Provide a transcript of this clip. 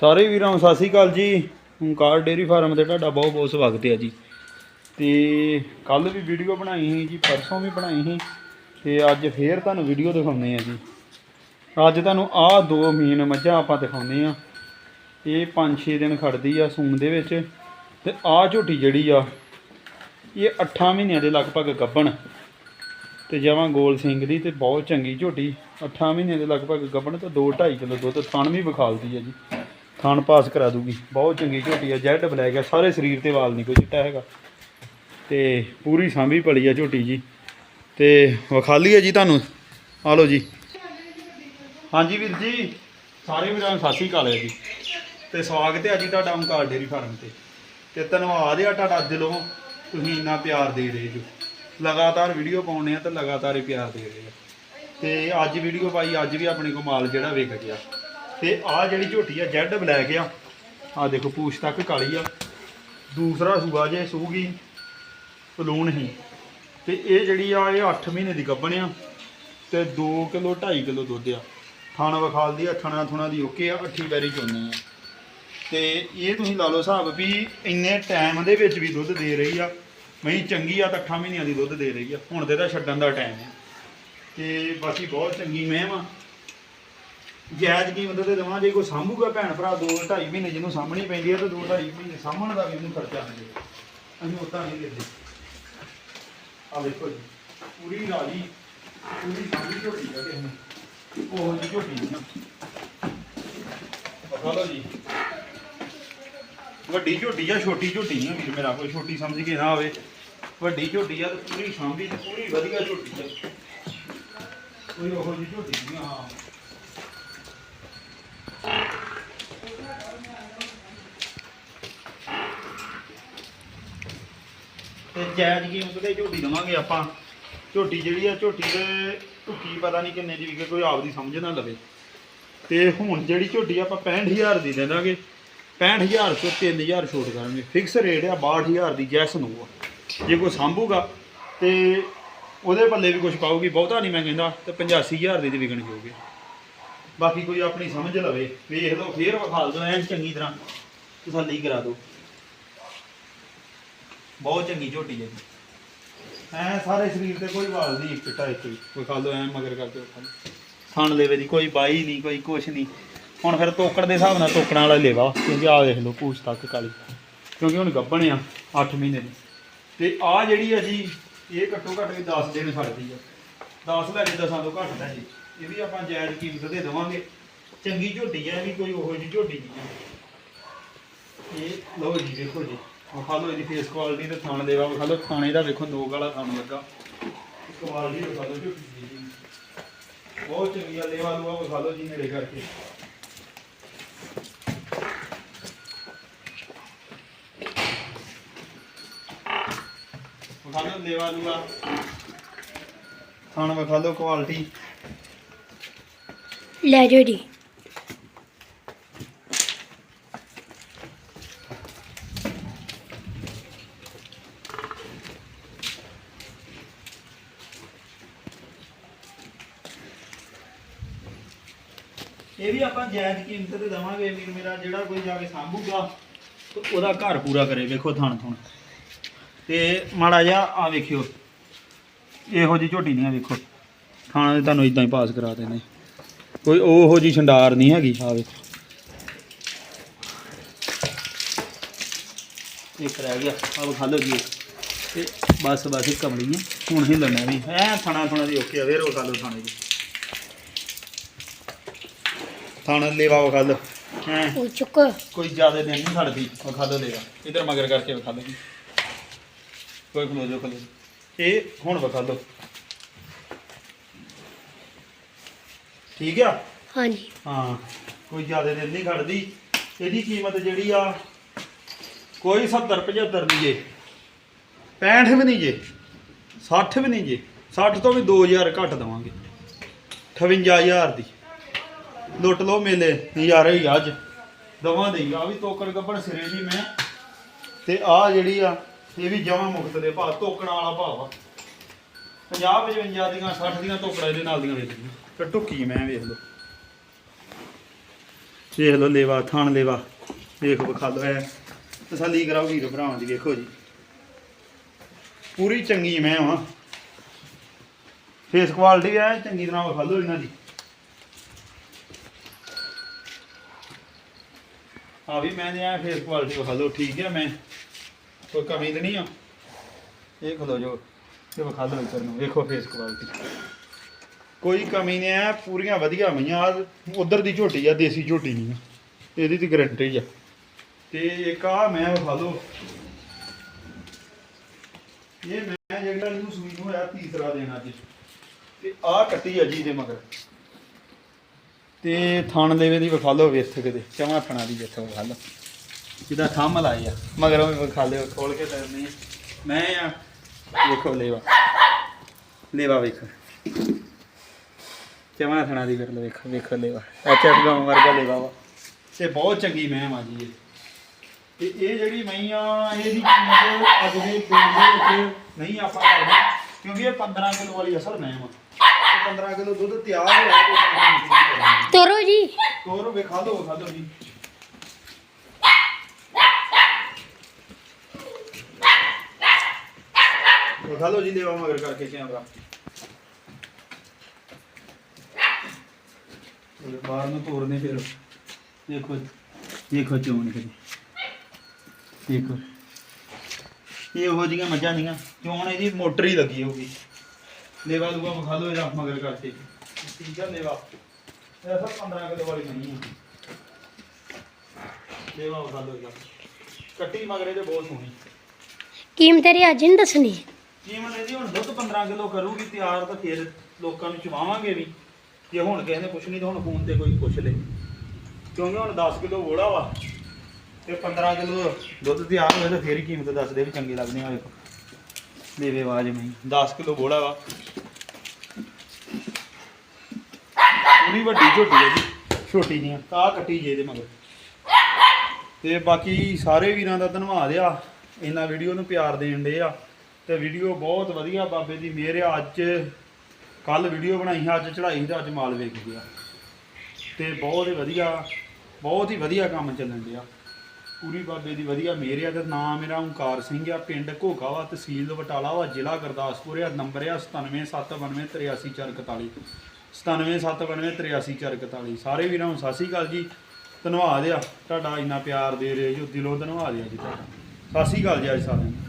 ਸਾਰੇ ਵੀਰਾਂ ਨੂੰ ਸਤਿ ਸ਼੍ਰੀ ਅਕਾਲ ਜੀ। ਓਂਕਾਰ ਡੇਅਰੀ ਫਾਰਮ ਤੇ ਤੁਹਾਡਾ ਬਹੁਤ ਬਹੁਤ ਸਵਾਗਤ ਹੈ ਜੀ। ਤੇ ਕੱਲ ਵੀ ਵੀਡੀਓ ਬਣਾਈ ਸੀ ਜੀ, ਪਰਸੋਂ ਵੀ ਬਣਾਈ ਸੀ। ਤੇ ਅੱਜ ਫੇਰ ਤੁਹਾਨੂੰ ਵੀਡੀਓ ਦਿਖਾਉਂਦੇ ਆ ਜੀ। ਅੱਜ ਤੁਹਾਨੂੰ ਆਹ ਦੋ ਮੀਨ ਮੱਝਾਂ ਆਪਾਂ ਦਿਖਾਉਂਦੇ ਆ ਇਹ 5-6 ਦਿਨ ਖੜਦੀ ਆ ਸੂਮ ਦੇ ਵਿੱਚ। ਤੇ ਆਹ ਝੋਟੀ ਜਿਹੜੀ ਆ, ਇਹ 8 ਮਹੀਨਿਆਂ ਦੇ ਲਗਭਗ ਗੱਭਣ। ਤੇ ਜਮਾਂ ਗੋਲ ਸਿੰਘ ਦੀ ਤੇ ਬਹੁਤ ਚੰਗੀ ਝੋਟੀ। 8 ਮਹੀਨਿਆਂ ਦੇ ਲਗਭਗ ਗੱਭਣ ਤੇ 2.5 ਕਿਲੋ ਦੁੱਧ ਥਣ ਵੀ ਵਿਖਾਲਦੀ ਹੈ ਜੀ। ਥਣ ਪਾਸ ਕਰਾ ਦੂਗੀ। ਬਹੁਤ ਚੰਗੀ ਝੋਟੀ ਆ, ਜੈਡ ਬਲੈਕ ਆ, ਸਾਰੇ ਸਰੀਰ ਤੇ ਵਾਲ ਨਹੀਂ ਕੋਈ ਚਿੱਟਾ ਹੈਗਾ। ਤੇ ਪੂਰੀ ਸਾਂਭੀ ਪਲੀ ਆ ਝੋਟੀ ਜੀ। ਤੇ ਵਿਖਾਲੀ ਹੈ ਜੀ ਤੁਹਾਨੂੰ। ਆ ਲਓ ਜੀ। ਹਾਂਜੀ ਵੀਰ ਜੀ, ਸਾਰੇ ਵੀਰਾਂ ਨੂੰ ਸਤਿ ਸ਼੍ਰੀ ਅਕਾਲ ਹੈ ਜੀ। ਤੇ ਸਵਾਗਤ ਹੈ ਜੀ ਤੁਹਾਡਾ ਓਂਕਾਰ ਡੇਰੀ ਫਾਰਮ ਤੇ। ਤੇ ਧੰਨਵਾਦ ਹੈ ਤੁਹਾਡਾ ਦਿਲੋਂ ਤੁਸੀਂ ਇੰਨਾ ਪਿਆਰ ਦੇ ਰਹੇ ਜੋ। ਲਗਾਤਾਰ ਵੀਡੀਓ ਪਾਉਂਦੇ ਆ ਤੇ ਲਗਾਤਾਰ ਹੀ ਪਿਆਰ ਦੇ ਰਹੇ ਆ। ਤੇ ਅੱਜ ਵੀਡੀਓ ਪਾਈ, ਅੱਜ ਵੀ ਆਪਣੇ ਕੋਲ ਮਾਲ ਜਿਹੜਾ ਵਿਕ ਗਿਆ। ਤੇ ਆਹ ਜਿਹੜੀ ਝੋਟੀ ਆ ਜੈਡ ਬਲੈਕ ਆ। ਆ ਦੇਖੋ, ਪੂਛ ਤੱਕ ਕਾਲੀ ਆ। ਦੂਸਰਾ ਸੂਆ ਜੇ ਸੂਗੀ ਪਲੂਣ ਹੀ। ਤੇ ਇਹ ਜਿਹੜੀ ਆ, ਇਹ 8 ਮਹੀਨੇ ਦੀ ਗੱਭਣ ਆ ਤੇ 2 ਕਿਲੋ 2.5 ਕਿਲੋ ਦੁੱਧ ਆ। ਥਾਣਾ ਵਿਖਾਲਦੀ ਆ, ਥਣਾ ਥੁਣਾ ਦੀ ਓਕੇ ਆ, ਅੱਠੀ ਪੈਰੀ ਚੋਣੀ ਆ। ਤੇ ਇਹ ਤੁਸੀਂ ਲਾ ਲਓ ਹਿਸਾਬ ਵੀ ਇੰਨੇ ਟਾਈਮ ਦੇ ਵਿੱਚ ਵੀ ਦੁੱਧ ਦੇ ਰਹੀ ਆ। ਮਹੀਂ ਚੰਗੀ ਆ ਤਾਂ 8 ਮਹੀਨਿਆਂ ਦੀ ਦੁੱਧ ਦੇ ਰਹੀ ਆ। ਹੁਣ ਦੇ ਤਾਂ ਛੱਡਣ ਦਾ ਟਾਈਮ ਆ। ਤੇ ਬਾਕੀ ਬਹੁਤ ਚੰਗੀ ਮਹਿਮ ਆ। ਜਾਇਜ਼ ਕੀਮਤ ਤੇ ਦਵਾਂ ਜੇ ਕੋਈ ਸਾਂਭੂਗਾ ਭੈਣ ਭਰਾ 2 2.5 ਮਹੀਨੇ ਜਿਹਨੂੰ ਸਾਂਭਣੀ ਪੈਂਦੀ ਹੈ ਤਾਂ 2 2.5 ਮਹੀਨੇ ਸਾਂਭਣ ਦਾ ਵੀ ਉਹਨੂੰ ਖਰਚਾ ਆ ਅਸੀਂ ਉਤਾਂ ਨਹੀਂ ਦਿੰਦੇ। ਆ ਦੇਖੋ ਜੀ, ਪੂਰੀ ਰਾਜੀ, ਪੂਰੀ ਸਾਂਭੀ ਝੋਟੀ ਆ ਕਿਸੇ ਨੇ ਉਹ ਜੀ ਝੋਟੀ ਪਤਾ ਲਓ ਜੀ। ਵੱਡੀ ਝੋਟੀ ਆ ਛੋਟੀ ਝੋਟੀ ਨਹੀਂ ਵੀਰ, ਮੇਰਾ ਕੋਈ ਛੋਟੀ ਸਮਝ ਕੇ ਨਾ ਆਵੇ। ਵੱਡੀ ਝੋਟੀ ਆ ਤੇ ਪੂਰੀ ਸਾਂਭੀ ਤੇ ਪੂਰੀ ਵਧੀਆ ਝੋਟੀ ਆ। ਕੋਈ ਉਹੋ ਜਿਹੀ ਝੋਟੀ ਨਹੀਂ ਹਾਂ ਤੇ ਜਾਇਜ਼ ਕੀਮਤ ਤੇ ਝੋਟੀ ਦਵਾਂਗੇ ਆਪਾਂ। ਝੋਟੀ ਜਿਹੜੀ ਆ, ਝੋਟੀ ਦੇ ਝੁੱਕੀ ਪਤਾ ਨਹੀਂ ਕਿੰਨੇ ਦੀ ਵਿਕੇ ਕੋਈ ਆਪਦੀ ਸਮਝ ਨਾ ਲਵੇ। ਤੇ ਹੁਣ ਜਿਹੜੀ ਝੋਟੀ ਆਪਾਂ 65000 ਦੀ ਦੇ ਦਾਂਗੇ 65000 ਤੋਂ 3000 ਛੋਟ ਕਰਾਂਗੇ। ਫਿਕਸ ਰੇਟ ਆ 62000 ਦੀ ਜੈਸ ਨੂੰ ਆ। ਜੇ ਕੋਈ ਸੰਭੂਗਾ, ਤੇ ਉਹਦੇ ਪੱਲੇ ਵੀ ਕੁਝ ਪਾਊਗੀ, ਬਹੁਤਾ ਨਹੀਂ ਮੈਂ ਕਹਿੰਦਾ, ਤੇ 85000 ਦੀ ਤੇ ਵਿਕਣ ਜੋਗੇ ਬਾਕੀ ਕੋਈ ਆਪਣੀ ਸਮਝ ਲਵੇ, ਵੇਖ ਲਓ, ਫੇਰ ਵਿਖਾਲ ਦਿਓ ਐਨ ਚੰਗੀ ਤਰ੍ਹਾਂ ਤਸੱਲੀ ਕਰਾ ਦਿਓ। ਬਹੁਤ ਚੰਗੀ ਝੋਟੀ ਹੈ ਜੀ। ਐ ਸਾਰੇ ਸਰੀਰ ਤੇ ਕੋਈ ਵਾਲ ਨਹੀਂ ਚਿੱਟਾ ਇੱਕ ਵੀ। ਕੋਈ ਖਾ ਐ ਮਗਰ ਕਰਕੇ ਖਾ ਖਾਣ ਲੈਵੇ ਦੀ ਕੋਈ ਬਾਈ ਨਹੀਂ ਕੋਈ ਕੁਛ ਨਹੀਂ। ਹੁਣ ਫਿਰ ਤੋਕੜ ਦੇ ਹਿਸਾਬ ਨਾਲ ਤੋਕੜਾਂ ਵਾਲਾ ਲੇਵਾ। ਕਿਉਂਕਿ ਆ ਦੇਖ ਲਓ ਪੂਛ ਤੱਕ ਕਾਲੀ। ਕਿਉਂਕਿ ਹੁਣ ਗੱਭਣ ਆ 8 ਮਹੀਨੇ ਦੀ। ਤੇ ਆ ਜਿਹੜੀ ਆ ਜੀ ਇਹ ਘੱਟੋ ਘੱਟ ਵੀ 10 ਦਿਨ ਖੜਦੀ ਆ। 10 ਲੈ ਕੇ 10 ਤੋਂ ਘੱਟ ਲੈ ਜੀ। ਇਹ ਵੀ ਆਪਾਂ ਜਾਇਜ਼ ਕੀਮਤ ਦੇ ਦੇਵਾਂਗੇ। ਚੰਗੀ ਝੋਟੀ ਆ ਇਹ ਵੀ ਕੋਈ ਉਹੋ ਜਿਹੀ ਝੋਟੀ ਨਹੀਂ ਆ। ਇਹ ਲਓ ਜੀ ਦੇਖੋ ਜੀ। ਵਿਖਾ ਲਓ ਇਹਦੀ ਫੇਸ ਕੁਆਲਿਟੀ ਤੇ ਥਾਣ ਦੇਵਾ ਵਿਖਾ ਲਓ ਥਾਣੇ ਦਾ ਵੇਖੋ ਨੋਕ ਵਾਲਾ ਥਾਣ ਲੱਗਾ। ਕੁਆਲਿਟੀ ਵਿਖਾ ਲਓ ਝੋਟੀ ਦੀ ਜੀ। ਬਹੁਤ ਚੰਗੀ ਆ ਲੇਵਾ ਲੂਆ ਵਿਖਾ ਲਓ ਜੀ ਮੇਰੇ ਕਰਕੇ। ਵਿਖਾ ਲਓ ਲੇਵਾ ਲੂਆ। ਥਾਣ ਵਿਖਾ ਲਓ ਕੁਆਲਿਟੀ ਲੈ ਜੀ। ਇਹ ਵੀ ਆਪਾਂ ਜਾਇਜ਼ ਕੀਮਤ ਤੇ ਦਵਾਂਗੇ ਵੀਰ ਮੇਰਾ ਜਿਹੜਾ ਕੋਈ ਜਾ ਕੇ ਸਾਂਭੂਗਾ, ਤੇ ਉਹਦਾ ਘਰ ਪੂਰਾ ਕਰੇ, ਵੇਖੋ ਥਣ ਥਣ ਤੇ ਮਾੜਾ ਜਿਹਾ ਆ ਵੇਖਿਓ, ਇਹੋ ਜੀ ਝੋਟੀ ਨਹੀਂ ਵੇਖੋ। ਥਾਣਾ ਦੇ ਤੁਹਾਨੂੰ ਇਦਾਂ ਹੀ ਪਾਸ ਕਰਾ ਦੇਣੇ। ਕੋਈ ਉਹੋ ਜੀ ਛੰਡਾਰ ਨਹੀਂ ਹੈਗੀ ਆ ਵੇਖੋ। ਇੱਕ ਰਹਿ ਗਿਆ ਆ ਵਿਖਾ ਲਓ ਜੀ। ਤੇ ਬਸ ਬਸ ਇੱਕ ਕਮਲੀ ਹੈ ਹੁਣ ਹੀ ਲੈਣਾ ਵੀ। ਐ ਥਾਣਾ ਥਾਣਾ ਦੀ ਓਕੇ ਆ, ਫੇਰ ਵਿਖਾ ਲਓ ਥਾਣੇ ਦੀ। ਥਾਣਾ ਲੇਵਾ ਵਿਖਾ ਲਓ ਹੈਂ। ਉਹ ਚੁੱਕ। ਕੋਈ ਜ਼ਿਆਦਾ ਦਿਨ ਨਹੀਂ ਖੜਦੀ ਵਿਖਾ ਲਓ ਲੇਵਾ। ਇਧਰ ਮਗਰ ਕਰਕੇ ਵਿਖਾ ਜੀ ਕੋਈ ਖਲੋ ਜੋ ਖਲੋ। ਇਹ ਹੁਣ ਵਿਖਾ ਲਓ ਠੀਕ ਆ? ਹਾਂਜੀ। ਹਾਂ ਕੋਈ ਜ਼ਿਆਦਾ ਦਿਨ ਨਹੀਂ ਖੜਦੀ। ਇਹਦੀ ਕੀਮਤ ਜਿਹੜੀ ਆ ਕੋਈ 70 75 ਨਹੀਂ ਜੇ। 65 ਵੀ ਨਹੀਂ ਜੇ। 60 ਵੀ ਨਹੀਂ ਜੇ। 60 ਤੋਂ ਵੀ 2000 ਘੱਟ ਦਵਾਂਗੇ। 58000 ਦੀ। ਲੁੱਟ ਲਓ ਮੇਲੇ ਨਜ਼ਾਰੇ ਹੀ ਅੱਜ। ਦਵਾਂ ਦੇ ਆ ਵੀ ਤੋਕੜ ਗੱਬਣ ਸਿਰੇ ਦੀ ਮੈਂ। ਤੇ ਆ ਜਿਹੜੀ ਆ ਇਹ ਵੀ ਜਮਾ ਮੁਕਤ ਦੇ ਭਾਅ ਤੋਕੜਾਂ ਵਾਲਾ ਭਾਅ ਆ 50 55 ਦੀਆਂ 60 ਦੀਆਂ ਤੋਕੜਾਂ ਇਹਦੇ ਨਾਲ ਦੀਆਂ ਵੇਚਦੀਆਂ ਤੇ ਟੁੱਕੀ ਮੈਂ ਵੇਖ ਲਓ। ਵੇਖ ਲਓ ਲੇਵਾ ਥਾਣ ਲੇਵਾ। ਵੇਖ ਵਿਖਾ ਲਓ ਐ ਤਸੱਲੀ ਕਰਾਓ ਵੀਰ ਭਰਾਵਾਂ ਦੀ ਵੇਖੋ ਜੀ। ਪੂਰੀ ਚੰਗੀ ਮੈਂ ਵਾਂ। ਫੇਸ ਕੁਆਲਿਟੀ ਐ ਚੰਗੀ ਤਰ੍ਹਾਂ ਵਿਖਾ ਲਓ ਇਹਨਾਂ ਦੀ। ਆ ਵੀ ਮੈਂ ਐ ਫੇਸ ਕੁਆਲਿਟੀ ਵਿਖਾ ਲਓ, ਠੀਕ ਹੈ ਮੈਂ। ਕੋਈ ਕਮੀ ਤਾਂ ਨਹੀਂ ਆ? ਇਹ ਖਲੋ ਜੋ ਇਹ ਵਿਖਾ ਲਓ ਇੱਧਰ ਨੂੰ, ਵੇਖੋ ਫੇਸ ਕੁਆਲਿਟੀ ਕੋਈ ਕਮੀ ਨਹੀਂ ਆ, ਪੂਰੀਆਂ ਵਧੀਆ ਮਈਆਂ ਆ ਉਧਰ ਦੀ ਝੋਟੀ ਆ, ਦੇਸੀ ਝੋਟੀ ਨਹੀਂ ਆ। ਇਹਦੀ ਤੇ ਗਰੰਟੀ ਆ। ਤੇ ਇੱਕ ਆ ਮੈਂ ਵਿਖਾ ਲਓ। ਇਹ ਮੈਂ ਜਿਹੜਾ ਇਹਨੂੰ ਸੂਈ ਨੂੰ ਹੋਇਆ ਤੀਸਰਾ ਦਿਨ ਅੱਜ। ਤੇ ਆ ਕੱਟੀ ਆ ਜੀ ਦੇ ਮਗਰ। ਤੇ ਥਣ ਲੇਵੇ ਦੀ ਵਿਖਾ ਲਓ ਵੇਖ ਕਿਤੇ ਚਵਾਂ ਥਣਾ ਦੀ ਜਿੱਥੇ ਵਿਖਾ ਲਓ। ਜਿਹਦਾ ਥੰਮ ਲਾਈ ਆ, ਮਗਰੋਂ ਵੀ ਵਿਖਾ ਲਿਓ ਖੋਲ ਕੇ ਤਰਨੀ ਮੈਂ ਆ, ਵੇਖੋ ਲੇਵਾ। ਲੇਵਾ ਵੇਖੋ। ਚਵਾਂ ਥਣਾ ਦੀ ਵੇਖ ਲਓ ਵੇਖੋ ਵੇਖੋ ਲੇਵਾ। ਅੱਛਾ ਗਾਂ ਵਰਗਾ ਲੇਵਾ ਵਾ। ਤੇ ਬਹੁਤ ਚੰਗੀ ਮੈਂ ਆ ਜੀ ਇਹ। ਤੇ ਇਹ ਜਿਹੜੀ ਮੈਂ ਆ ਇਹਦੀ ਕੀਮਤ ਅੱਜ ਦੇ ਦਿਨ ਦੇ ਵਿੱਚ ਨਹੀਂ ਆਪਾਂ ਕਰਦੇ, ਕਿਉਂਕਿ ਇਹ 15 ਕਿਲੋ ਵਾਲੀ ਅਸਲ ਮੈਂ ਆ। 15 ਕਿਲੋ ਦੁੱਧ ਤਿਆਰ ਹੋਇਆ। ਤੋਰੋ ਜੀ। ਤੋਰ ਜੀ। ਜੀ ਦੇਵਾ ਮਗਰ ਕਰਕੇ ਕੈਮਰਾ। ਬਾਹਰ ਨੂੰ ਤੋਰਨੇ ਫਿਰ। ਦੇਖੋ ਦੇਖੋ ਚੋਣ ਕਰੀ। ਦੇਖੋ। ਇਹ ਉਹੋ ਜਿਹੀਆਂ ਮੱਝਾਂ ਦੀਆਂ ਚੋਣ ਇਹਦੀ ਮੋਟਰ ਹੀ ਲੱਗੀ ਹੋਊਗੀ। ਲੇਵਾ ਲੂਆ ਵਿਖਾ ਦਿਓ ਇਹਦਾ ਮਗਰ ਕਰਕੇ। ਠੀਕ ਆ ਲੇਵਾ ਇਹ ਸਭ 15 ਕਿਲੋ ਵਾਲੀ ਨਹੀਂ ਆ ਲੇਵਾ ਵਿਖਾ ਇਹਦਾ ਕੱਟੀ ਮਗਰੇ ਤੇ ਬਹੁਤ ਸੋਹਣੀ। ਕੀਮਤ ਤੇਰੀ ਅੱਜ ਨਹੀਂ ਦੱਸਣੀ? ਕੀਮਤ ਇਹਦੀ ਹੁਣ ਦੁੱਧ 15 ਕਿਲੋ ਕਰੂਗੀ ਤਿਆਰ ਤਾਂ ਫਿਰ ਲੋਕਾਂ ਨੂੰ ਚਵਾਵਾਂਗੇ ਵੀ। ਜੇ ਹੁਣ ਕਿਸੇ ਨੇ ਪੁੱਛਣੀ ਤਾਂ ਹੁਣ ਫੋਨ ਤੇ ਕੋਈ ਪੁੱਛ ਲੇ। ਕਿਉਂਕਿ ਹੁਣ 10 ਕਿਲੋ ਵੋੜਾ ਵਾ। ਤੇ 15 ਕਿਲੋ ਦੁੱਧ ਤਿਆਰ ਹੋਵੇ ਤਾਂ ਫੇਰ ਹੀ ਕੀਮਤ ਦੱਸਦੇ ਵੀ ਚੰਗੇ ਲੱਗਦੇ ਆ। ਵੇਖੋ ਦੇਵੇ ਆਵਾਜ਼ ਮੈਂ 10 ਕਿਲੋ ਵੋੜਾ ਵਾ। ਪੂਰੀ ਵੱਡੀ ਝੋਟੀ ਹੈ ਜੀ। ਛੋਟੀ ਨਹੀਂ ਆ। ਕੱਟੀ ਜੇ ਦੇ ਮਗਰ। ਤੇ ਬਾਕੀ ਸਾਰੇ ਵੀਰਾਂ ਦਾ ਧੰਨਵਾਦ ਆ। ਇਹਨਾਂ ਵੀਡੀਓ ਨੂੰ ਪਿਆਰ ਦੇਣ ਦੇ ਆ। ਤੇ ਵੀਡੀਓ ਬਹੁਤ ਵਧੀਆ ਬਾਬੇ ਦੀ। ਮਿਹਰ ਆ ਅੱਜ, ਕੱਲ ਵੀਡੀਓ ਬਣਾਈ ਸੀ, ਅੱਜ ਚੜਾਈ ਦਾ, ਅੱਜ ਮਾਲ ਵੇਖ ਗਿਆ। ਤੇ ਬਹੁਤ ਹੀ ਵਧੀਆ, ਬਹੁਤ ਹੀ ਵਧੀਆ ਕੰਮ ਚੱਲਣ ਡਿਆ। ਪੂਰੀ ਬਾਬੇ ਦੀ ਵਧੀਆ ਮਿਹਰ ਆ। ਤੇ ਨਾਮ ਮੇਰਾ ਓਂਕਾਰ ਸਿੰਘ ਆ। ਪਿੰਡ ਘੋਗਾ ਵਾ ਤਹਿਸੀਲ, ਬਟਾਲਾ ਵਾ, ਜ਼ਿਲ੍ਹਾ ਗੁਰਦਾਸਪੁਰ ਆ। ਨੰਬਰ ਆ 9779833441 9779833441 ਸਾਰੇ ਵੀਰਾਂ ਨੂੰ ਸਤਿ ਸ਼੍ਰੀ ਅਕਾਲ ਜੀ। ਧੰਨਵਾਦ ਆ ਤੁਹਾਡਾ ਇੰਨਾ ਪਿਆਰ ਦੇ ਰਹੇ ਜੋ। ਦਿਲੋਂ ਧੰਨਵਾਦ ਆ ਜੀ ਤੁਹਾਡਾ। ਸਤਿ ਸ਼੍ਰੀ ਅਕਾਲ ਜੀ ਅੱਜ ਸਾਰਿਆਂ ਨੂੰ।